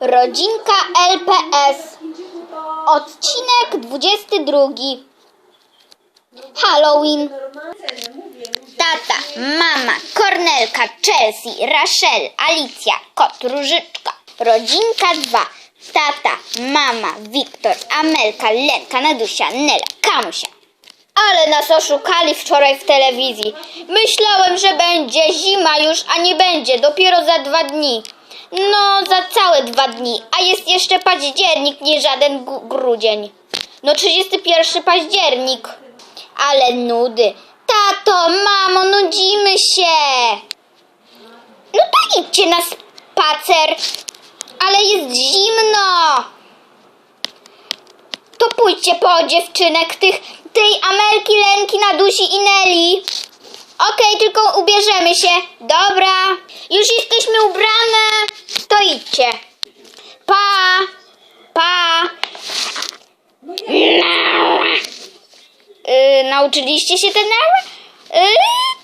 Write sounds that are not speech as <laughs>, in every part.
Rodzinka LPS. Odcinek 22. Halloween. Tata, mama, Kornelka, Chelsea, Rachel, Alicja, kot, Różyczka. Rodzinka 2. Tata, mama, Wiktor, Amelka, Lenka, Nadusia, Nela, Kamusia. Ale nas oszukali wczoraj w telewizji. Myślałem, że będzie zima już, a nie będzie, dopiero za dwa dni. No, za całe dwa dni, a jest jeszcze październik, nie żaden grudzień. No, 31 październik. Ale nudy. Tato, mamo, nudzimy się. No to idźcie na spacer. Ale jest zimno. To pójdźcie po dziewczynek tych, tej Amelki, Lenki, Nadusi i Neli. Okej, tylko ubierzemy się. Dobra. Już jesteśmy ubrane. To idźcie. Pa. Pa. Yy, nauczyliście się te nały? Yy,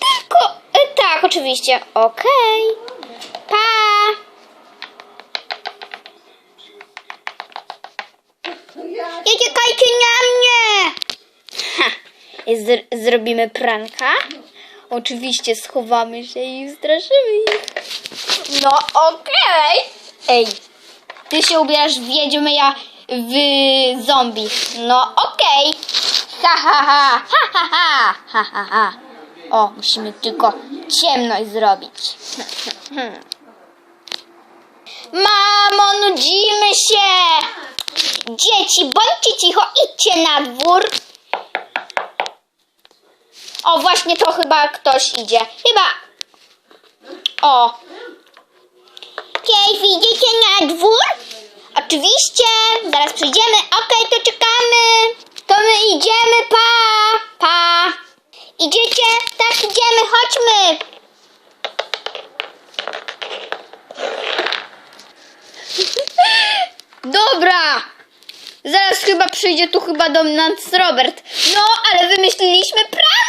tylko, yy, tak, oczywiście. Okej. Pa. Nie czekajcie na mnie! Ha, z- zrobimy pranka? Oczywiście schowamy się i straszymy ich. No okej. Ej, ty się ubierasz w wiedźmę, ja w zombie. No okej. Ha, ha, ha, ha, ha, ha, ha, ha, ha. O, musimy tylko ciemność zrobić. Mamo, nudzimy się! Dzieci, bądźcie cicho, idźcie na dwór. O, właśnie to chyba ktoś idzie. Chyba. O. Cześć, idziecie na dwór? Oczywiście, zaraz przyjdziemy. Okej, to czekamy. To my idziemy, pa, pa. Idziecie? Tak, idziemy, chodźmy. Dobra. Zaraz chyba przyjdzie tu chyba do nas Robert. No, ale wymyśliliśmy pranka.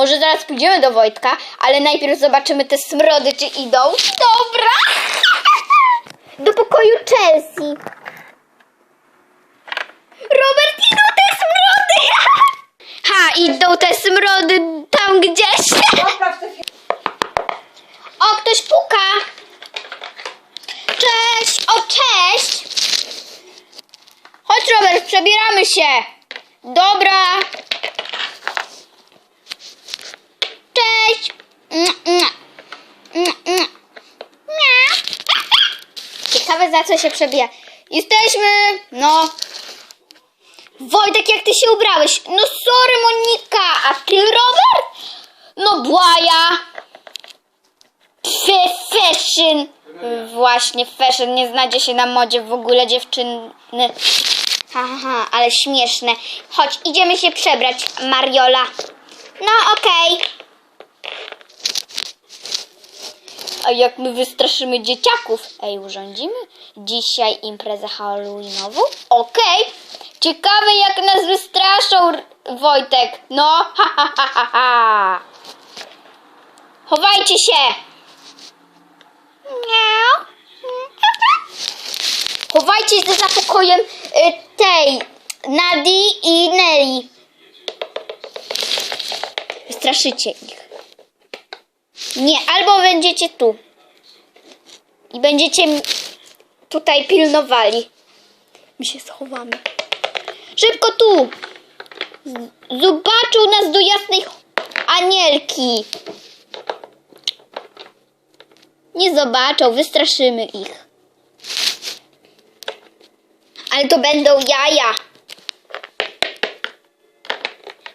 Może zaraz pójdziemy do Wojtka, ale najpierw zobaczymy te smrody, czy idą. Dobra. <laughs> Do pokoju Chelsea. Robert, idą te smrody. <laughs> Ha, idą te smrody tam gdzieś. <laughs> O, ktoś puka. Cześć, o cześć. Chodź Robert, przebieramy się. Dobra. Co się przebija. Jesteśmy, no. Wojtek, jak ty się ubrałeś? No sorry Monika, a ty Robert? No błaja. F- Fashion. Właśnie, fashion. Nie znajdzie się na modzie w ogóle dziewczyny. Ha, ha, ha, ale śmieszne. Chodź, idziemy się przebrać, Mariola. No, okej. A jak my wystraszymy dzieciaków? Ej, urządzimy dzisiaj imprezę halloweenową? Okej. Ciekawe jak nas wystraszą, Wojtek. No, <laughs> ha, ha, ha, ha. Chowajcie się. Miau. <laughs> Chowajcie się za pokojem y, tej Nadi i Nelly. Straszycie ich. Nie, albo będziecie tu. I będziecie tutaj pilnowali. My się schowamy. Szybko tu. Z- Zobaczą nas do jasnej anielki. Nie zobaczą, wystraszymy ich. Ale to będą jaja.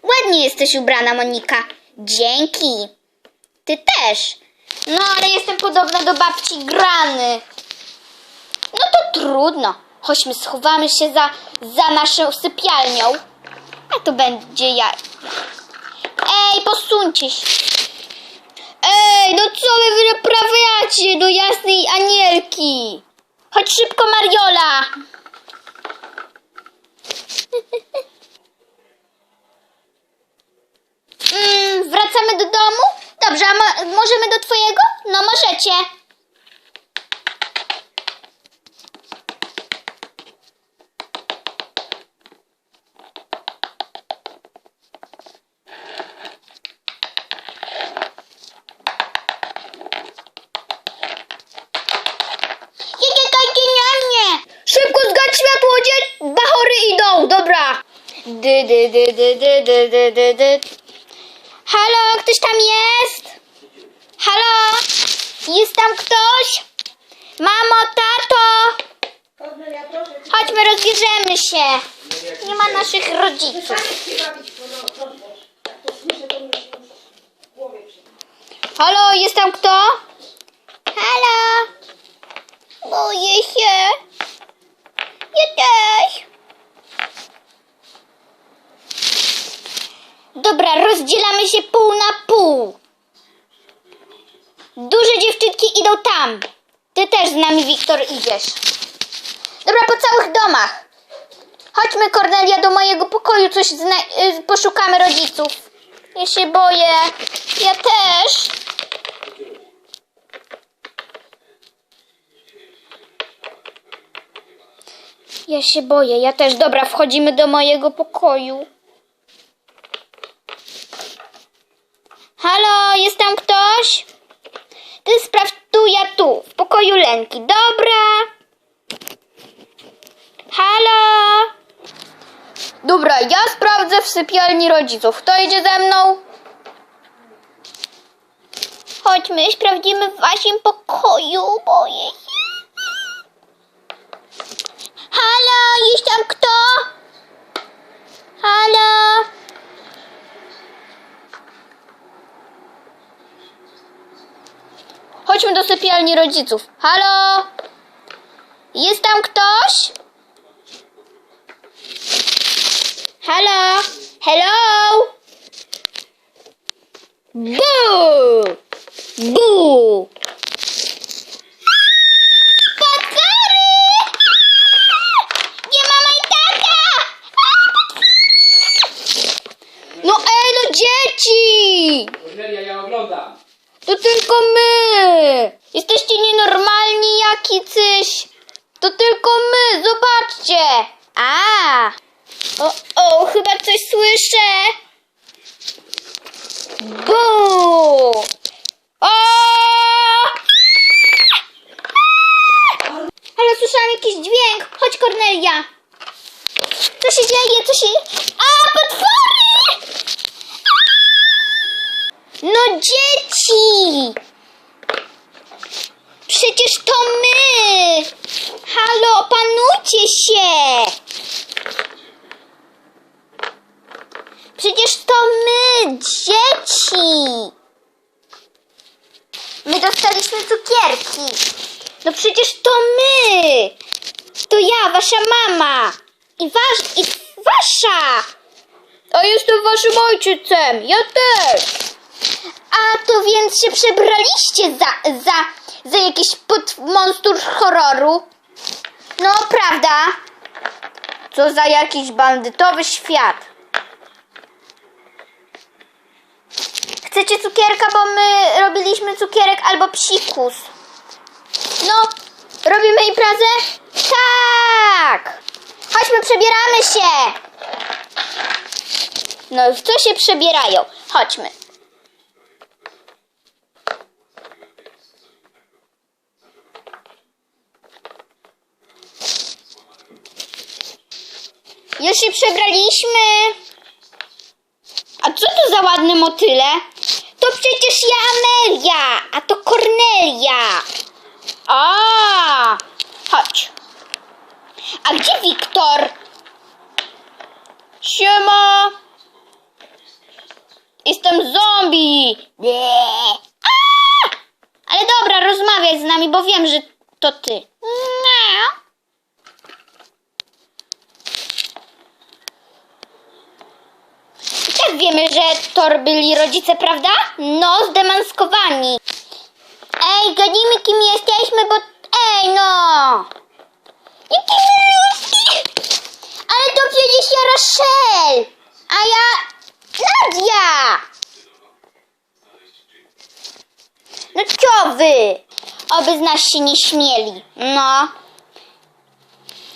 Ładnie jesteś ubrana, Monika. Dzięki. Ty też. No, ale jestem podobna do babci Grany. No to trudno. Chodźmy, schowamy się za, za naszą sypialnią. A to będzie ja. Ej, posuńcie się. Ej, no co wy wyprawiacie do jasnej anielki? Chodź szybko, Mariola. Możemy do twojego? No możecie. Czekajcie na mnie! Szybko zgać światło, gdzie bachory idą, dobra. Dy, dy, dy, dy, dy, dy, dy, dy, dy. Halo, ktoś tam jest? Jest tam ktoś? Mamo, tato! Chodźmy, rozbierzemy się. Nie ma naszych rodziców. Halo, jest tam kto? Halo! Boję się. Ja też. Dobra, rozdzielamy się pół na pół. Duże dziewczynki idą tam. Ty też z nami, Wiktor, idziesz. Dobra, po całych domach. Chodźmy, Kornelia, do mojego pokoju, coś y, poszukamy rodziców. Ja się boję. Ja też. Ja się boję, ja też. Dobra, wchodzimy do mojego pokoju. Halo, jest tam ktoś? Ty sprawdź tu, ja tu, w pokoju Lenki. Dobra. Halo. Dobra, ja sprawdzę w sypialni rodziców. Kto idzie ze mną? Chodźmy, sprawdzimy w waszym pokoju. Boję się. Halo, jest tam kto? Halo? Chodźmy do sypialni rodziców. Halo? Jest tam ktoś? Halo? Hello? Boo! Boo! Potwory! Nie mama i tata! No ej, no dzieci! Kornelia, ja oglądam. To tylko my! Jesteście nienormalni jakicyś! To tylko my, zobaczcie! A! O, chyba coś słyszę! Bu! O! Ale słyszałam jakiś dźwięk! Chodź, Kornelia! Co się dzieje? Co się... A, potwory! No dzieci! Przecież to my! Halo, opanujcie się! Przecież to my, dzieci! My dostaliśmy cukierki. No przecież to my! To ja, wasza mama! I wasz, i wasza! A jestem waszym ojcem, ja też! A to więc się przebraliście za, za, za jakiś pod horroru? No, prawda? Co za jakiś bandytowy świat. Chcecie cukierka, bo my robiliśmy cukierek albo psikus. No, robimy imprezę? Tak! Chodźmy, przebieramy się! No, w co się przebierają? Chodźmy. Już się przebraliśmy. A co to za ładne motyle? Przecież ja Amelia, a to Kornelia. A, chodź. A gdzie Wiktor? Siema. Jestem zombie. Nie. A! Ale dobra, rozmawiaj z nami, bo wiem, że to ty. Nie. Tak wiemy, że to byli rodzice, prawda? No, zdemaskowani. Ej, gadimy kim jesteśmy, bo... Ej, no! Ale to przecież ja Raszel! A ja... Nadia! No co wy? Oby z nas się nie śmieli. No.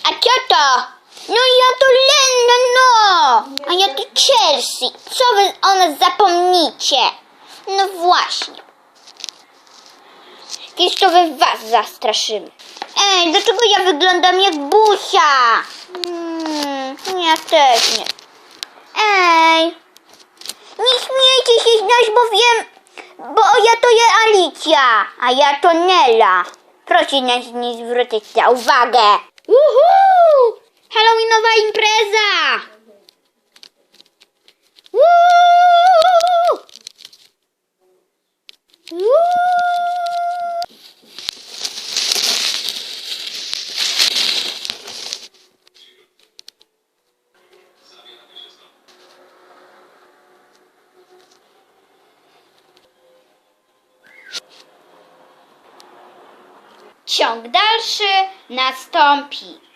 A co to? No ja to Lena, no. A ja to Chelsea. Co wy o nas zapomnicie? No właśnie. Kiedyś to wy was zastraszymy. Ej, dlaczego ja wyglądam jak busia? Mm, ja też nie. Ej, nie śmiejcie się z nas, bo wiem, bo ja to jest Alicja, a ja to Nela. Proszę nas nie zwrócić na uwagę. Uhu! Halloweenowa impreza! Ciąg dalszy nastąpi.